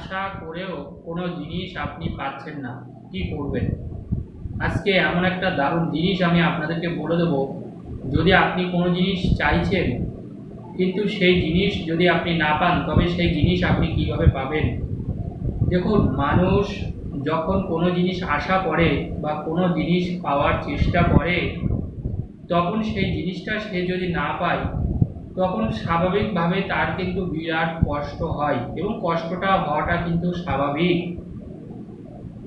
আশা করেও কোনো জিনিস আপনি পাচ্ছেন না। কি করবেন? আজকে এমন একটা দারুণ জিনিস আমি আপনাদেরকে বলে দেবো। যদি আপনি কোনো জিনিস চাইছেন, কিন্তু সেই জিনিস যদি আপনি না পান, তবে সেই জিনিস আপনি কীভাবে পাবেন? দেখুন, মানুষ যখন কোনো জিনিস আশা করে বা কোনো জিনিস পাওয়ার চেষ্টা করে, তখন সেই জিনিসটা সে যদি না পায় তখন স্বাভাবিকভাবে তার কিন্তু বিরাট কষ্ট হয় এবং কষ্টটা হওয়াটা কিন্তু স্বাভাবিক।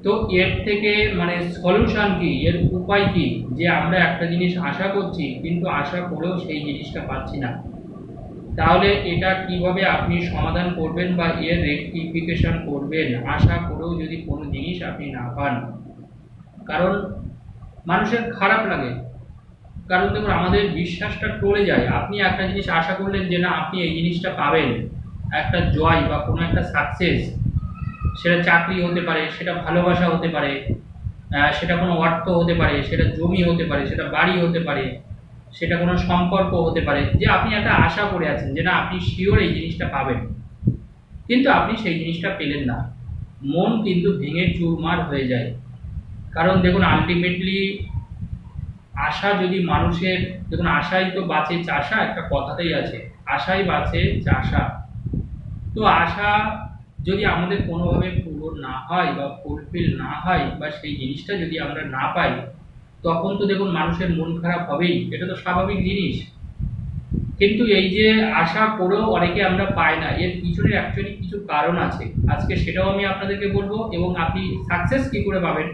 তো এর থেকে মানে সলিউশন কি? এর উপায় কি? যে আমরা একটা জিনিস আশা করছি, কিন্তু আশা করেও সেই জিনিসটা পাচ্ছি না। তাহলে এটা কীভাবে আপনি সমাধান করবেন বা এর রেকটিফিকেশন করবেন? আশা করেও যদি কোনো জিনিস আপনি না পান, কারণ মানুষের খারাপ লাগে। কারণ দেখুন, আমাদের বিশ্বাসটা টলে যায়। আপনি একটা জিনিস আশা করলেন যে না, আপনি এই জিনিসটা পাবেন। একটা জয় বা কোনো একটা সাকসেস সেটা চাকরি হতে পারে, সেটা ভালোবাসা হতে পারে সেটা কোনো অর্থ হতে পারে, সেটা জমি হতে পারে, সেটা বাড়ি হতে পারে, সেটা কোনো সম্পর্ক হতে পারে, যে আপনি একটা আশা করে আছেন যে না, আপনি শিওর এই জিনিসটা পাবেন। কিন্তু আপনি সেই জিনিসটা পেলেন না। মন কিন্তু ভেঙে চুরমার হয়ে যায়। কারণ দেখুন আলটিমেটলি আশা যদি মানুষের, দেখুন, আশাই তো বাঁচে চাষা, একটা কথাতেই আছে, আশাই বাঁচে চাষা। তো আশা যদি আমাদের কোনোভাবে পূরণ না হয় বা ফুলফিল না হয় বা সেই জিনিসটা যদি আমরা না পাই, তখন তো দেখুন মানুষের মন খারাপ হবেই, এটা তো স্বাভাবিক জিনিস। কিন্তু এই যে আশা করেও অনেকে আমরা পাই না, এর পিছনে অ্যাকচুয়ালি কিছু কারণ আছে। আজকে সেটাও আমি আপনাদেরকে বলব এবং আপনি সাকসেস কি করে পাবেন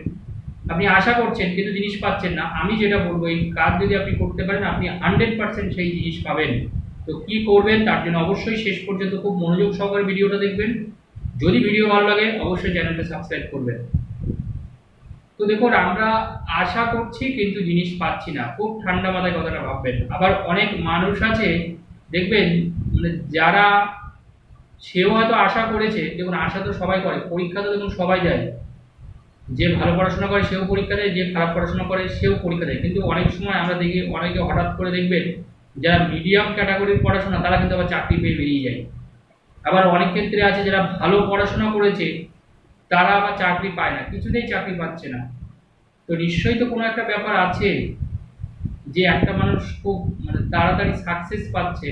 আপনি আশা করছেন কিন্তু জিনিস পাচ্ছেন না। আমি যেটা বলব, এই কাজ যদি আপনি করতে পারেন, আপনি হান্ড্রেড পার্সেন্ট সেই জিনিস পাবেন। তো কি করবেন তার জন্য অবশ্যই শেষ পর্যন্ত খুব মনোযোগ সহকারে ভিডিওটা দেখবেন। যদি ভিডিও ভালো লাগে, অবশ্যই চ্যানেলটা সাবস্ক্রাইব করবেন। তো দেখুন, আমরা আশা করছি কিন্তু জিনিস পাচ্ছি না। খুব ঠান্ডা মাথায় কথাটা ভাববেন। আবার অনেক মানুষ আছে, দেখবেন মানে যারা সেও হয়তো আশা করেছে, দেখুন, আশা তো সবাই করে, পরীক্ষা তো দেখুন সবাই যায় যে ভালো পড়াশোনা করে সেও পরীক্ষা দেয়, যে খারাপ পড়াশোনা করে সেও পরীক্ষা দেয়। কিন্তু অনেক সময় আমরা দেখি, অনেকে হঠাৎ করে দেখবেন যারা মিডিয়াম ক্যাটাগরির পড়াশোনা, তারা কিন্তু আবার চাকরি পেয়ে বেরিয়ে যায়। আবার অনেক ক্ষেত্রে আছে যারা ভালো পড়াশোনা করেছে, তারা আবার চাকরি পায় না, কিছুতেই চাকরি পাচ্ছে না। তো নিশ্চয়ই তো কোনো একটা ব্যাপার আছে যে একটা মানুষ খুব মানে তাড়াতাড়ি সাকসেস পাচ্ছে।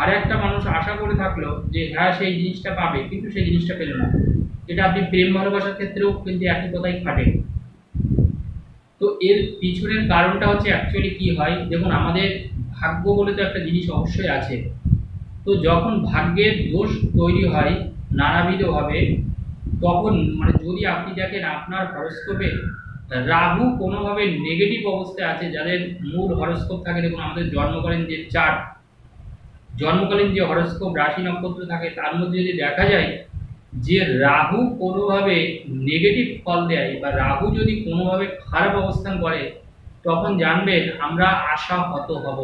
আর একটা মানুষ আশা করে থাকল যে হ্যাঁ সেই জিনিসটা পাবে, কিন্তু সেই জিনিসটা পেল না। এটা আপনি প্রেম ভালোবাসার ক্ষেত্রেও কিন্তু একই কথাই খাটে। তো এর পিছনের কারণটা হচ্ছে অ্যাকচুয়ালি কি হয়? দেখুন, আমাদের ভাগ্য বলে তো একটা জিনিস অবশ্যই আছে। তো যখন ভাগ্যের দোষ তৈরি হয় নানাবিধভাবে, তখন মানে যদি আপনি দেখেন আপনার হরস্কোপে রাহু কোনোভাবে নেগেটিভ অবস্থায় আছে, যাদের মূল হরস্কোপ থাকে, দেখুন, আমাদের জন্মকালীন যে চার্ট জন্মকালীন যে হরস্কোপ রাশি নক্ষত্র থাকে, তার মধ্যে যদি দেখা যায় যে রাহু কোনোভাবে নেগেটিভ ফল দেয় বা রাহু যদি কোনোভাবে খারাপ অবস্থান করে, তখন জানবেন আমরা আশা হত হব।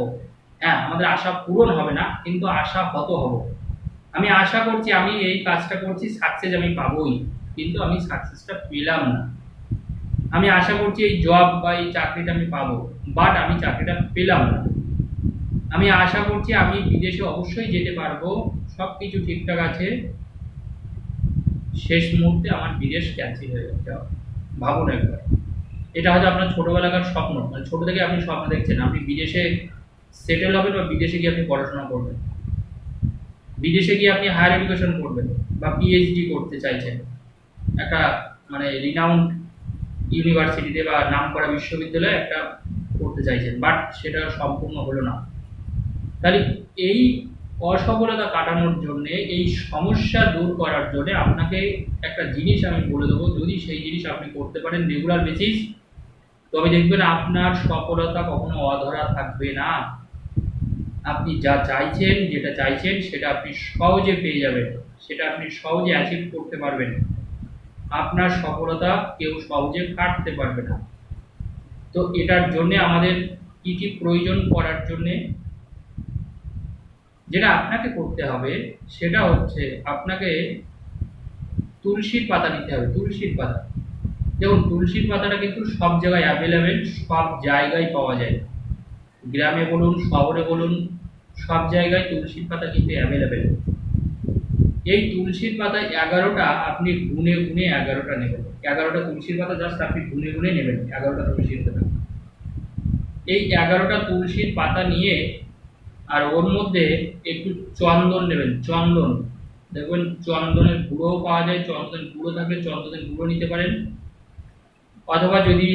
হ্যাঁ আমাদের আশা পূরণ হবে না, কিন্তু আশা হত হব। আমি আশা করছি, আমি এই কাজটা করছি সাকসেস আমি পাবোই, কিন্তু আমি সাকসেসটা পেলাম না। আমি আশা করছি এই জব বা এই চাকরিটা আমি পাবো বাট আমি চাকরিটা পেলাম না। আমি আশা করছি আমি বিদেশে অবশ্যই যেতে পারব। সব কিছু ঠিকঠাক আছে। শেষ মুহূর্তে আমার বিদেশ ক্যান্সেল হয়ে যাচ্ছে। ভাবুন একবার। এটা হয়তো আপনার ছোটোবেলাকার স্বপ্ন। মানে ছোটো থেকে আপনি স্বপ্ন দেখছেন। আপনি বিদেশে সেটেল হবেন বা বিদেশে গিয়ে আপনি পড়াশোনা করবেন। বিদেশে গিয়ে আপনি হায়ার এডুকেশন করবেন বা পিএইচডি করতে চাইছেন। একটা মানে রিনাউন্ড ইউনিভার্সিটিতে বা নামকরা বিশ্ববিদ্যালয়ে একটা করতে চাইছেন। বাট সেটা সম্পূর্ণ হলো না। তাহলে এই অসফলতা কাটানোর জন্য, এই সমস্যা দূর করার জন্য আপনাকে একটা জিনিস আমি বলে দেবো। যদি সেই জিনিস আপনি করতে পারেন রেগুলার বেসিস তবে দেখবেন আপনার সফলতা কখনো অধরা থাকবে না। আপনি যা চাইছেন, যেটা চাইছেন, সেটা আপনি সহজে পেয়ে যাবেন। সেটা আপনি সহজে অ্যাচিভ করতে পারবেন। আপনার সফলতা কেউ সহজে কাটতে পারবে না। তো এটার জন্যে আমাদের কি কি প্রয়োজন করার জন্যে যেটা আপনাকে করতে হবে সেটা হচ্ছে আপনাকে তুলসীর পাতা নিতে হবে, তুলসীর পাতা। দেখুন, তুলসীর পাতাটা কিন্তু সব জায়গায় অ্যাভেলেবেল সব জায়গায় পাওয়া যায়। গ্রামে বলুন, শহরে বলুন, সব জায়গায় তুলসীর পাতা কিন্তু অ্যাভেলেবেল এই তুলসীর পাতা এগারোটা আপনি গুনে গুনে এগারোটা নেবেন। এগারোটা তুলসীর পাতা জাস্ট আপনি গুনে গুনে নেবেন, এগারোটা তুলসীর পাতা। এই এগারোটা তুলসীর পাতা নিয়ে আর ওর মধ্যে একটু চন্দন নেবেন, চন্দন। দেখবেন চন্দনের গুঁড়োও পাওয়া যায় চন্দনের গুঁড়ো থাকলে চন্দনের গুঁড়ো নিতে পারেন। অথবা যদি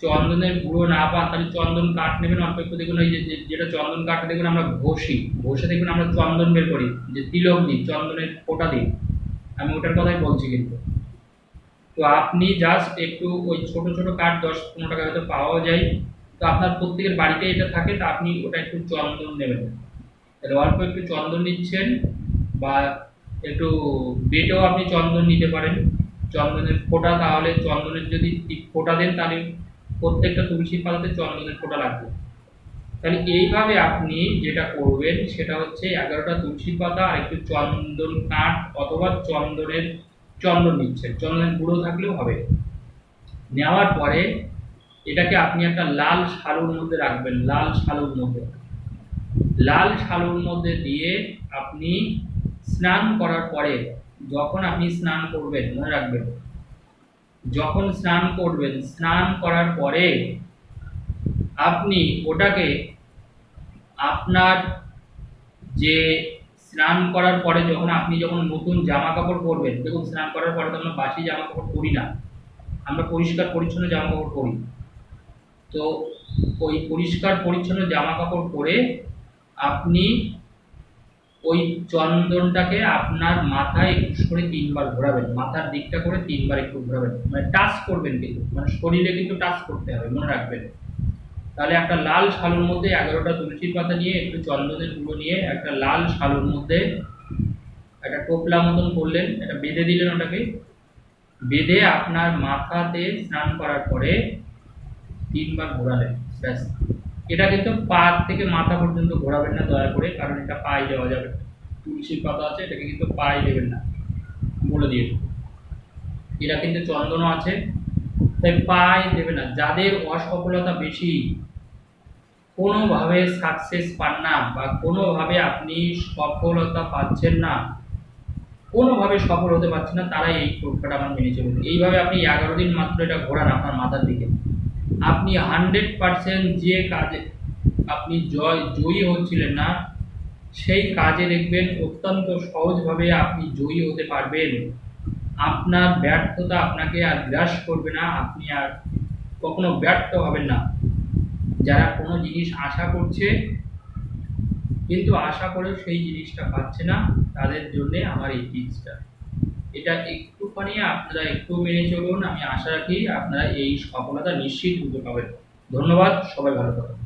চন্দনের গুঁড়ো না পান, তাহলে চন্দন কাঠ নেবেন। অল্প একটু দেখুন, ওই যে যেটা চন্দন কাঠটা দেখবেন আমরা ঘষি। ঘষে দেখবেন আমরা চন্দন বের করি, যে তিলক দিই চন্দনের ফোঁটা দিই আমি ওটার কথাই বলছি কিন্তু। তো আপনি জাস্ট একটু ওই ছোট ছোট কাঠ দশ পনেরো টাকা হয়তো পাওয়া যায়। তো আপনার প্রত্যেকের বাড়িতে এটা থাকে, তো আপনি ওটা একটু চন্দন নেবেন। তাহলে অল্প একটু চন্দন নিচ্ছেন, বা একটু বেটেও আপনি চন্দন নিতে পারেন। চন্দনের ফোঁটা তাহলে চন্দনের যদি ফোঁটা দেন, তাহলে প্রত্যেকটা তুলসী পাতাতে চন্দনের ফোঁটা লাগবে। তাহলে এইভাবে আপনি যেটা করবেন, সেটা হচ্ছে এগারোটা তুলসী পাতা আর একটু চন্দন কাঠ অথবা চন্দনের চন্দন নিচ্ছেন। চন্দনের গুঁড়ো থাকলেও হবে। নেওয়ার পরে এটাকে আপনি একটা লাল শালুর মধ্যে রাখবেন, লাল শালুর মধ্যে। লাল শালুর মধ্যে দিয়ে আপনি স্নান করার পরে যখন আপনি স্নান করবেন, মনে রাখবেন, যখন স্নান করবেন, স্নান করার পরে আপনি ওটাকে আপনার যে স্নান করার পরে যখন আপনি যখন নতুন জামা কাপড় পরবেন, দেখুন স্নান করার পরে তো আমরা বাসি জামা কাপড় পরি না, আমরা পরিষ্কার পরিচ্ছন্ন জামা কাপড় পরি। তো ওই পরিষ্কার পরিচ্ছন্ন জামা কাপড় পরে আপনি ওই চন্দনটাকে আপনার মাথায় একটু করে তিনবার ঘোরাবেন, মাথার দিকটা করে তিনবার একটু ঘোরাবেন। মানে টাচ করবেন কিন্তু মানে শরীরে কিন্তু টাচ করতে হবে, মনে রাখবেন। তাহলে একটা লাল শালুর মধ্যে এগারোটা তুলসীর পাতা নিয়ে, একটু চন্দনের গুঁড়ো নিয়ে একটা লাল শালুর মধ্যে একটা টোপলা মতন করলেন এটা বেঁধে দিলেন ওটাকে। বেঁধে আপনার মাথাতে স্নান করার পরে তিনবার ঘোরালেন ব্যাস। এটা কিন্তু পা থেকে মাথা পর্যন্ত ঘোরাবেন না দয়া করে, কারণ এটা পায়ে দেওয়া যাবে। তুলসীর পাতা আছে, এটাকে কিন্তু পায়ে দেবেন না। বলে দিয়ে এটা কিন্তু চন্দনও আছে, তাই পায়ে দেবে না। যাদের অসফলতা বেশি, কোনোভাবে সাকসেস পান না বা কোনোভাবে আপনি সফলতা পাচ্ছেন না, কোনোভাবে সফল হতে পারছেন না, তারাই এই টোটকাটা আমার মেনে চলুন। এইভাবে আপনি এগারো দিন মাত্র এটা ঘোরান আপনার মাথার দিকে। আপনি হান্ড্রেড পারসেন্ট যে কাজে আপনি জয়, জয়ী হচ্ছিলেন না, সেই কাজে দেখবেন অত্যন্ত সহজভাবে আপনি জয়ী হতে পারবেন। আপনার ব্যর্থতা আপনাকে আর গ্রাস করবে না, আপনি আর কখনো ব্যর্থ হবেন না। যারা কোনো জিনিস আশা করছে, কিন্তু আশা করেও সেই জিনিসটা পাচ্ছে না, তাদের জন্যে আমার এই টিপসটা। এটা একটুখানি আপনারা একটু মেনে চলুন। আমি আশা রাখি আপনারা এই সফলতা নিশ্চিত হতে পাবেন। ধন্যবাদ, সবাই ভালো থাকুন।